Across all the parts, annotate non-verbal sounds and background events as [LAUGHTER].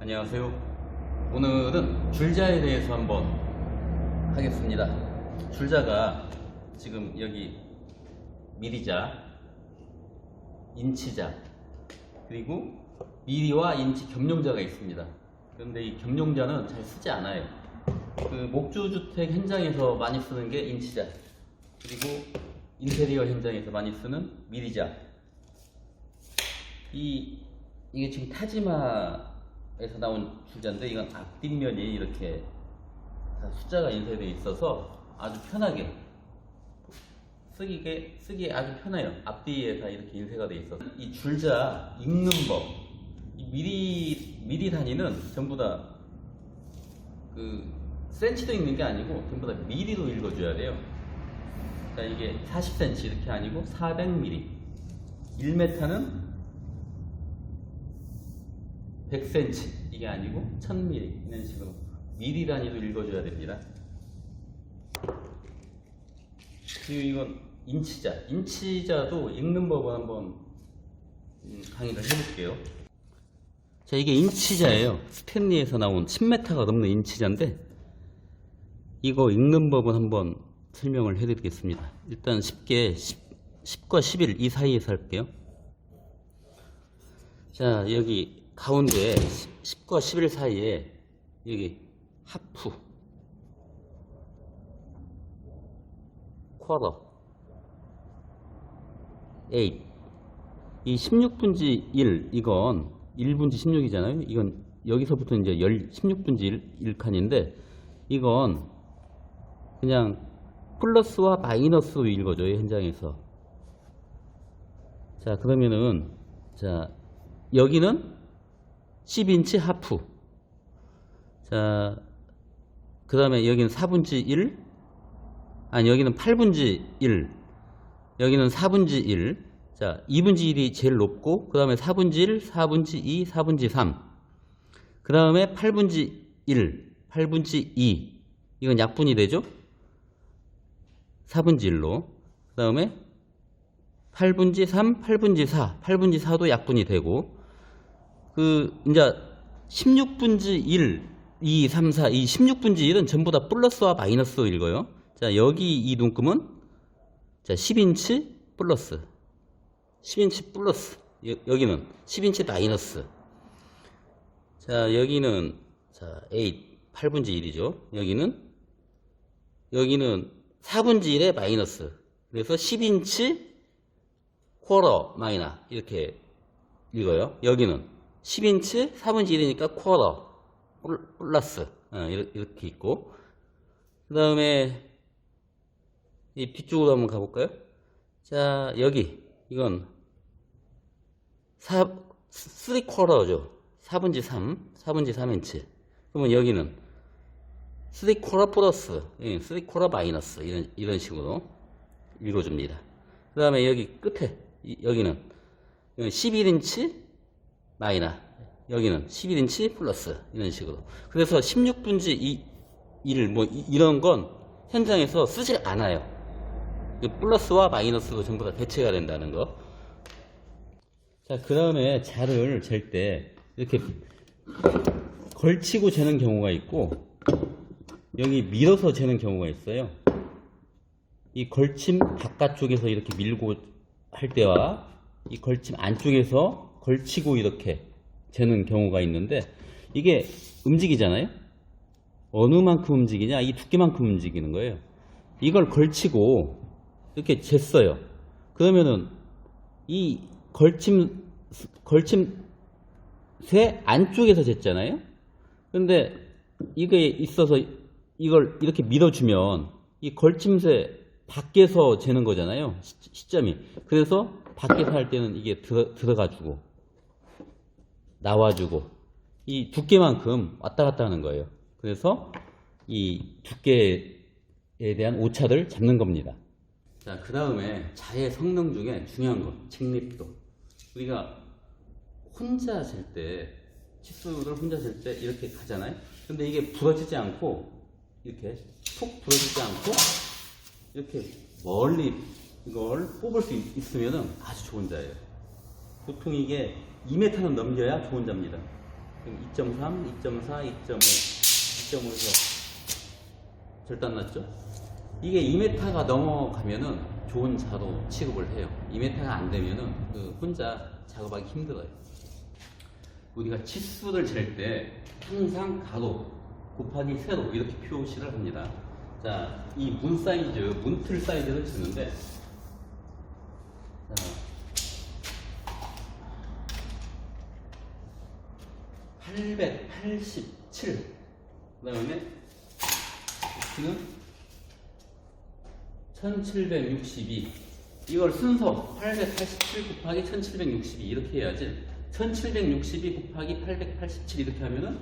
안녕하세요. 오늘은 줄자에 대해서 한번 하겠습니다. 줄자가 지금 여기 미리자, 인치자, 그리고 미리와 인치 겸용자가 있습니다. 그런데 이 겸용자는 잘 쓰지 않아요. 그 목조주택 현장에서 많이 쓰는 게 인치자, 그리고 인테리어 현장에서 많이 쓰는 미리자, 이 이게 지금 타지마에서 나온 줄자인데 이건 앞뒷면이 이렇게 다 숫자가 인쇄되어 있어서 아주 편하게 쓰기에 쓰기에 아주 편해요. 앞뒤에 다 이렇게 인쇄가 되어 있어서 이 줄자 읽는 법, 이 미리 미리 단위는 전부 다 그 센치도 읽는 게 아니고 전부 다 미리로 읽어줘야 돼요. 자 이게 40cm 이렇게 아니고 400mm, 1m는 100cm 이게 아니고 1000mm 이런 식으로 미리 단위로 읽어줘야 됩니다. 그리고 이건 인치자, 인치자도 읽는 법을 한번 음, 강의를 해볼게요. 자 이게 인치자예요. 스탠리에서 나온 10m가 넘는 인치자인데 이거 읽는 법은 한번 설명을 해드리겠습니다. 일단 쉽게 10, 10과 11 이 사이에서 할게요. 자, 여기 가운데 10 과 11 사이에 여기 하프, 쿼터, 8. 이 16분지 1, 이건 1분지 16이잖아요. 이건 여기서부터 이제 16분지 1, 1칸인데, 이건 그냥 플러스와 마이너스로 읽어줘요, 현장에서. 자, 그러면은, 자, 여기는 10인치 하프. 자, 그 다음에 여기는 4분지 1. 아니, 여기는 8분지 1. 여기는 4분지 1. 자, 2분지 1이 제일 높고, 그 다음에 4분지 1, 4분지 2, 4분지 3. 그 다음에 8분지 1, 8분지 2. 이건 약분이 되죠? 4분지 1로. 그 다음에 8분지 3, 8분지 4, 8분지 4도 약분이 되고, 그, 이제 16분지 1, 2, 3, 4, 이 16분지 1은 전부 다 플러스와 마이너스로 읽어요. 자, 여기 이 눈금은 자, 10인치 플러스. 10인치 플러스. 여, 여기는 10인치 마이너스. 자, 여기는 자, 8, 8분지 1이죠. 여기는 여기는 4분지 1의 마이너스. 그래서 10인치 쿼터 마이너 이렇게 읽어요. 여기는 10인치 4분지 1이니까 쿼터 플러스 어, 이렇게 있고 그 다음에 이 뒤쪽으로 한번 가볼까요? 자 여기 이건 4, 3 쿼터죠. 4분지 3, 4분지 3인치. 그러면 여기는 3 쿼터 플러스, 3 쿼터 마이너스 이런 이런 식으로 읽어줍니다. 그 다음에 여기 끝에 이- 여기는 11인치 마이너 여기는 11인치 플러스 이런 식으로 그래서 16분지 2, 1, 뭐 이- 이런 건 현장에서 쓰질 않아요 이 플러스와 마이너스로 전부 다 대체가 된다는 거 자, 그 다음에 자를 잴 때 이렇게 걸치고 재는 경우가 있고 여기 밀어서 재는 경우가 있어요 이 걸침 바깥쪽에서 이렇게 밀고 할 때와 이 걸침 안쪽에서 걸치고 이렇게 재는 경우가 있는데 이게 움직이잖아요. 어느 만큼 움직이냐? 이 두께만큼 움직이는 거예요. 이걸 걸치고 이렇게 쟀어요. 그러면은 이 걸침 걸침 새 안쪽에서 쟀잖아요. 근데 이게 있어서 이걸 이렇게 밀어주면 이 걸침새 밖에서 재는 거잖아요. 시- 시점이. 그래서 밖에서 할 때는 이게 들어, 들어가주고 나와주고 이 두께만큼 왔다 갔다 하는 거예요. 그래서 이 두께에 대한 오차를 잡는 겁니다. 자, 그 다음에 자의 성능 중에 중요한 거, 책립도. 우리가 혼자 잴 때, 치수를 혼자 잴때 이렇게 가잖아요? 근데 이게 부러지지 않고, 이렇게 톡 부러지지 않고, 이렇게 멀리 이걸 뽑을 수 있- 있으면은 아주 좋은 자예요. 보통 이게 2m는 넘겨야 좋은 자입니다. 2.3, 2.4, 2.5, 2.5에서 절단 났죠? 이게 2m가 넘어가면은 좋은 자로 취급을 해요. 2m가 안 되면은 그 혼자 작업하기 힘들어요. 우리가 치수를 잴 때 항상 가로 곱하기 세로 이렇게 표시를 합니다. 자, 이 문 사이즈, 문틀 사이즈를 치는데 자, 887. 그 다음에 지금 1762. 이걸 순서 887 곱하기 1762 이렇게 해야지 1762 곱하기 887 이렇게 하면은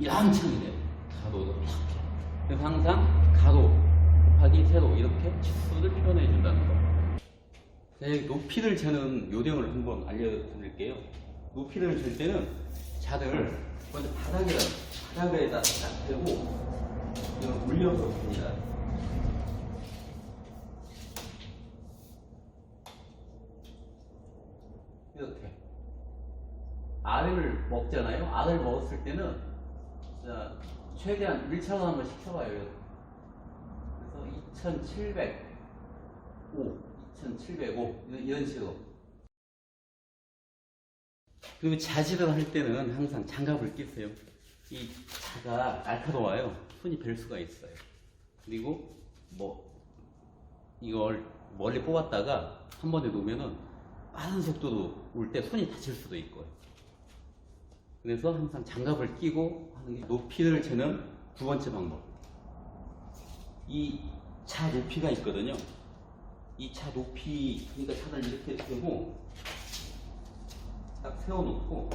이런 창이 돼요. 이렇게. 그래서 항상 가로 곱하기 세로 이렇게 치수를 표현해 준다는 거. 네, 높이를 재는 요령을 한번 알려드릴게요. 높이를 잴 때는 자들 먼저 바닥에다 바닥에다 딱 대고 이걸 올려서 봅니다. 이렇게 알을 먹잖아요. 알을 먹었을 때는 자, 최대한 1차로 한번 시켜봐요. 그래서 2,705, 2,705 이런, 식으로. 그리고 자질을 할 때는 항상 장갑을 끼세요. 이 자가 날카로워요. 손이 벨 수가 있어요. 그리고 뭐 이걸 멀리 뽑았다가 한 번에 놓으면은 빠른 속도로 올 때 손이 다칠 수도 있고요. 그래서 항상 장갑을 끼고 하는 게 높이를 재는 두 번째 방법. 이 차 높이가 있거든요. 이 차 높이, 그러니까 차를 이렇게 대고 딱 세워놓고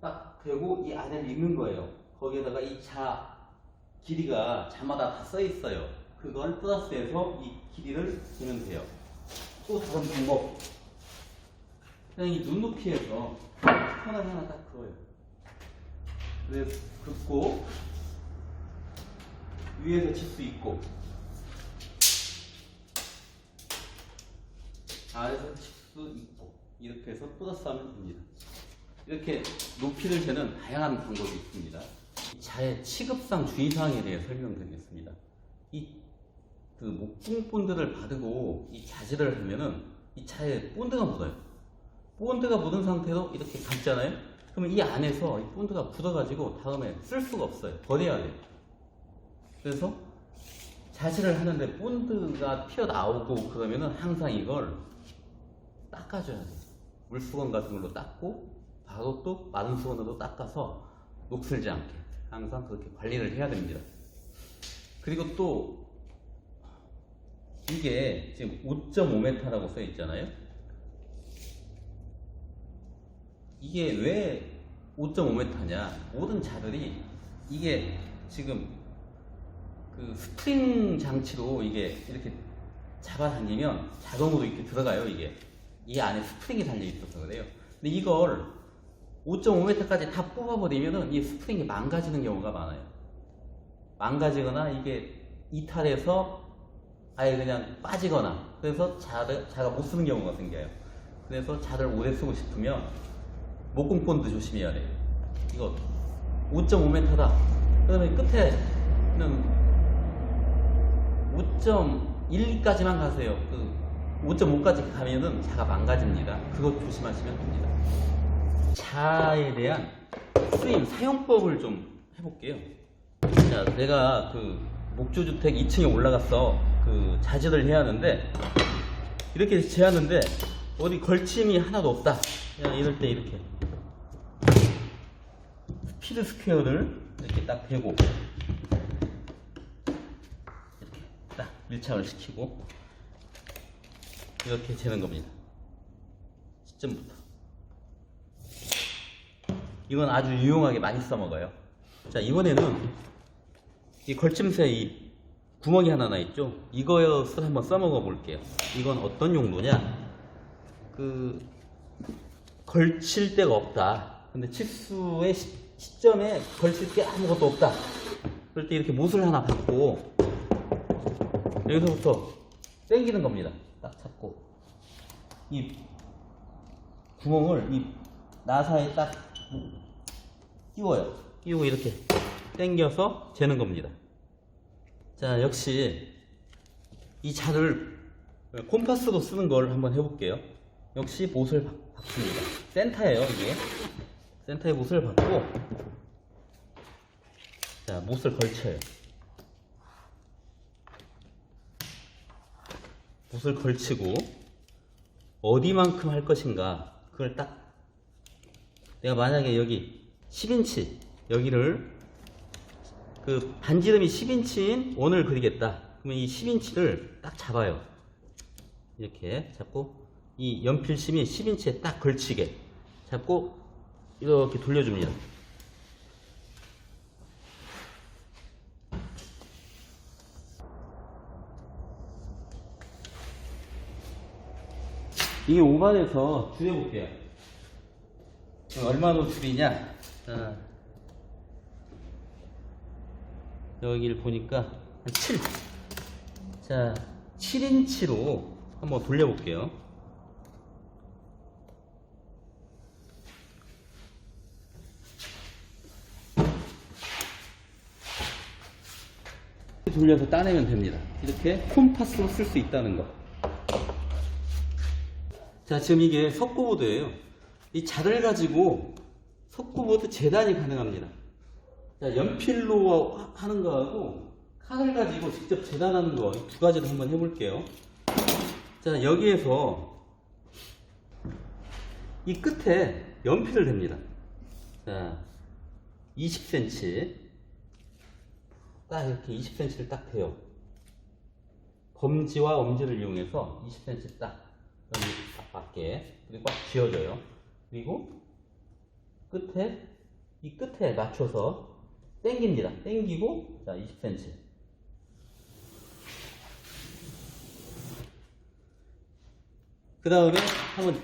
딱 대고 이 안을 읽는 거예요. 거기에다가 이자 길이가 자마다 다 써 있어요. 그걸 플러스해서 이 길이를 재면 돼요. 또 다른 방법. 그냥 이 눈높이에서 손을 하나 딱 그어요. 그래서 긋고 위에서 칠 수 있고 아래서 칠 수 있고 이렇게 해서 플러스하면 됩니다. 이렇게 높이를 재는 다양한 방법이 있습니다. 이 자의 취급상 주의사항에 대해 설명드리겠습니다. 이 그 목공 본드를 바르고 이 자질을 하면은 이 차에 본드가 묻어요. 본드가 묻은 상태로 이렇게 감잖아요. 그러면 이 안에서 이 본드가 묻어가지고 다음에 쓸 수가 없어요. 버려야 돼요. 그래서 자질을 하는데 본드가 튀어나오고 그러면은 항상 이걸 닦아줘야 돼요. 물수건 같은 걸로 닦고 바로 또 마른 수건으로 닦아서 녹슬지 않게 항상 그렇게 관리를 해야 됩니다. 그리고 또 이게 지금 5.5m라고 써 있잖아요. 이게 왜 5.5m냐? 모든 자들이 이게 지금 그 스프링 장치로 이게 이렇게 잡아당기면 자동으로 이렇게 들어가요, 이게. 이 안에 스프링이 달려 있어서 그래요. 근데 이걸 5.5m까지 다 뽑아버리면은 이 스프링이 망가지는 경우가 많아요. 망가지거나 이게 이탈해서 아예 그냥 빠지거나 그래서 자를, 자가 못 쓰는 경우가 생겨요. 그래서 자를 오래 쓰고 싶으면 목공 본드 조심해야 돼요. 이거 5.5m다. 그러면 끝에는 5.12까지만 가세요. 그 5.5까지 가면은 자가 망가집니다. 그거 조심하시면 됩니다. 자에 대한 쓰임, 사용법을 좀 해볼게요. 자, 내가 그 목조주택 2층에 올라가서 그 자질을 해야 하는데 이렇게 재하는데 어디 걸침이 하나도 없다. 그냥 이럴 때 이렇게 스피드 스퀘어를 이렇게 딱 대고 이렇게 딱 밀착을 시키고 이렇게 재는 겁니다. 시점부터. 이건 아주 유용하게 많이 써먹어요. 자, 이번에는 이 걸침새 이 구멍이 하나 나 있죠? 이것을 한번 써먹어 볼게요. 이건 어떤 용도냐? 그 걸칠 데가 없다. 근데 치수의 시, 시점에 걸칠 게 아무것도 없다. 그럴 때 이렇게 못을 하나 받고 여기서부터 당기는 겁니다. 딱 잡고 이 구멍을 이 나사에 딱 끼워요. 끼우고 이렇게 당겨서 재는 겁니다. 자, 역시 이 자를 콤파스로 쓰는 걸 한번 해볼게요. 역시 못을 박- 박습니다. 센터예요, 이게. 센터에 못을 박고 자, 못을 걸쳐요. 못을 걸치고 어디만큼 할 것인가 그걸 딱 내가 만약에 여기 10인치 여기를 그 반지름이 10인치인 원을 그리겠다 그러면 이 10인치를 딱 잡아요 이렇게 잡고 이 연필심이 10인치에 딱 걸치게 잡고 이렇게 돌려줍니다 이게 오반에서 줄여볼게요. 얼마로 줄이냐? 자, 여기를 보니까 한 7. 자, 7인치로 한번 돌려볼게요. 돌려서 따내면 됩니다. 이렇게 콤파스로 쓸 수 있다는 거. 자, 지금 이게 석고보드예요. 이 자를 가지고 석고보드 재단이 가능합니다. 자, 연필로 하- 하는 거하고 칼을 가지고 직접 재단하는 거 두 가지를 한번 해볼게요. 자, 여기에서 이 끝에 연필을 댑니다. 자, 20cm. 딱 이렇게 20cm를 딱 대요. 검지와 엄지를 이용해서 20cm 딱 여기 딱 맞게 그리고 꽉 쥐어줘요. 그리고 끝에 이 끝에 맞춰서 당깁니다. 당기고 자 20cm. 그 다음에 한번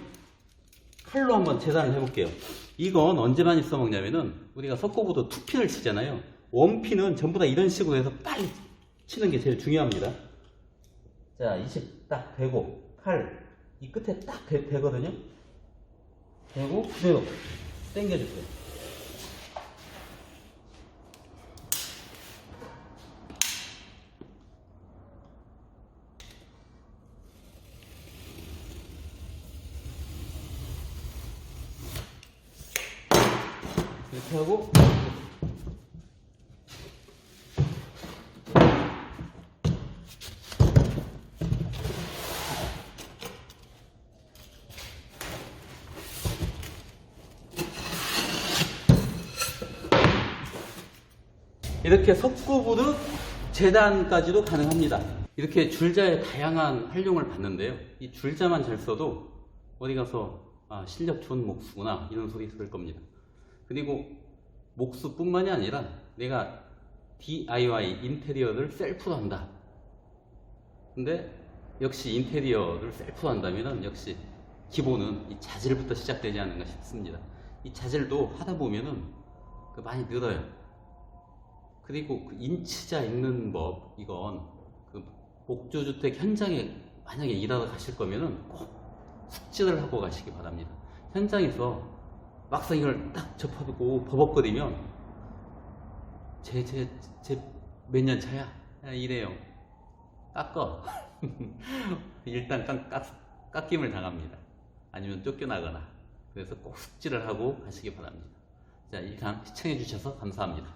칼로 한번 재단을 해볼게요. 이건 언제 많이 써먹냐면은 우리가 석고보드 투핀을 치잖아요. 원핀은 전부 다 이런 식으로 해서 빨리 치는 게 제일 중요합니다. 자, 20 딱 대고 칼 이 끝에 딱 대, 대거든요. 대고 그대로 당겨주세요. 이렇게 하고 이렇게 석고보드 재단까지도 가능합니다. 이렇게 줄자의 다양한 활용을 봤는데요. 이 줄자만 잘 써도 어디 가서 아, 실력 좋은 목수구나 이런 소리 들을 겁니다. 그리고 목수뿐만이 아니라 내가 DIY 인테리어를 셀프로 한다. 근데 역시 인테리어를 셀프로 한다면 역시 기본은 이 자질부터 시작되지 않는가 싶습니다. 이 자질도 하다 보면은 그 많이 늘어요. 그리고 그 인치자 읽는 법 이건 그 목조주택 현장에 만약에 일하러 가실 거면은 꼭 숙지를 하고 가시기 바랍니다. 현장에서 막상 이걸 딱 접하고 버벅거리면 제 제 제 몇 년 차야 야, 이래요. 깎어 [LAUGHS] 일단 깎, 깎, 깎임을 당합니다. 아니면 쫓겨나거나 그래서 꼭 숙지를 하고 가시기 바랍니다. 자, 일단 시청해 주셔서 감사합니다.